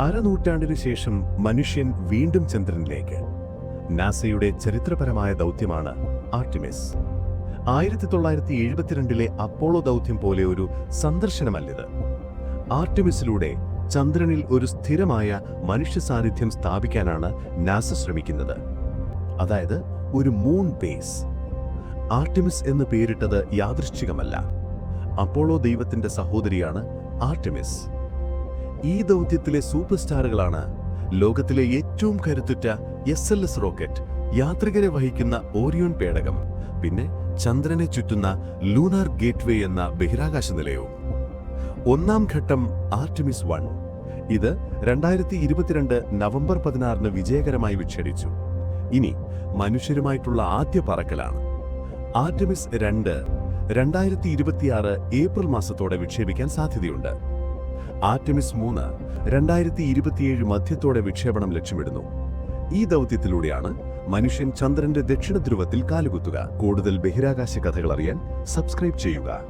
അരനൂറ്റാണ്ടിനു ശേഷം മനുഷ്യൻ വീണ്ടും ചന്ദ്രനിലേക്ക്. നാസയുടെ ചരിത്രപരമായ ദൗത്യമാണ് ആർട്ടിമിസ്. ആയിരത്തി തൊള്ളായിരത്തി എഴുപത്തിരണ്ടിലെ അപ്പോളോ ദൗത്യം പോലെ ഒരു സന്ദർശനമല്ലിത്. ആർട്ടിമിസിലൂടെ ചന്ദ്രനിൽ ഒരു സ്ഥിരമായ മനുഷ്യ സാന്നിധ്യം സ്ഥാപിക്കാനാണ് നാസ ശ്രമിക്കുന്നത്. അതായത് ഒരു മൂൺ ബേസ് ആർട്ടിമിസ് എന്ന് പേരിട്ടത് യാദൃശ്ചികമല്ല. അപ്പോളോ ദൈവത്തിന്റെ സഹോദരിയാണ് ആർട്ടിമിസ്. ഈ ദൗത്യത്തിലെ സൂപ്പർ സ്റ്റാറുകളാണ് ലോകത്തിലെ ഏറ്റവും കരുത്തുറ്റ എസ് എൽ എസ് റോക്കറ്റ് യാത്രികരെ വഹിക്കുന്ന ഓറിയോൺ പേടകം പിന്നെ ചന്ദ്രനെ ചുറ്റുന്ന ലൂണാർ ഗേറ്റ്വേ എന്ന ബഹിരാകാശ നിലയവും. ഒന്നാം ഘട്ടം ആർട്ടിമിസ് വൺ. ഇത് രണ്ടായിരത്തി ഇരുപത്തിരണ്ട് നവംബർ പതിനാറിന് വിജയകരമായി വിക്ഷേപിച്ചു. ഇനി മനുഷ്യരുമായിട്ടുള്ള ആദ്യ പറക്കലാണ്. ആർട്ടിമിസ് രണ്ട് രണ്ടായിരത്തി ഇരുപത്തിയാറ് ഏപ്രിൽ മാസത്തോടെ വിക്ഷേപിക്കാൻ സാധ്യതയുണ്ട്. ആർട്ടിമിസ് മൂന്ന് രണ്ടായിരത്തി ഇരുപത്തിയേഴ് മധ്യത്തോടെ വിക്ഷേപണം ലക്ഷ്യമിടുന്നു. ഈ ദൗത്യത്തിലൂടെയാണ് മനുഷ്യൻ ചന്ദ്രന്റെ ദക്ഷിണ ധ്രുവത്തിൽ കാലുകുത്തുക. കൂടുതൽ ബഹിരാകാശ കഥകൾ അറിയാൻ സബ്സ്ക്രൈബ് ചെയ്യുക.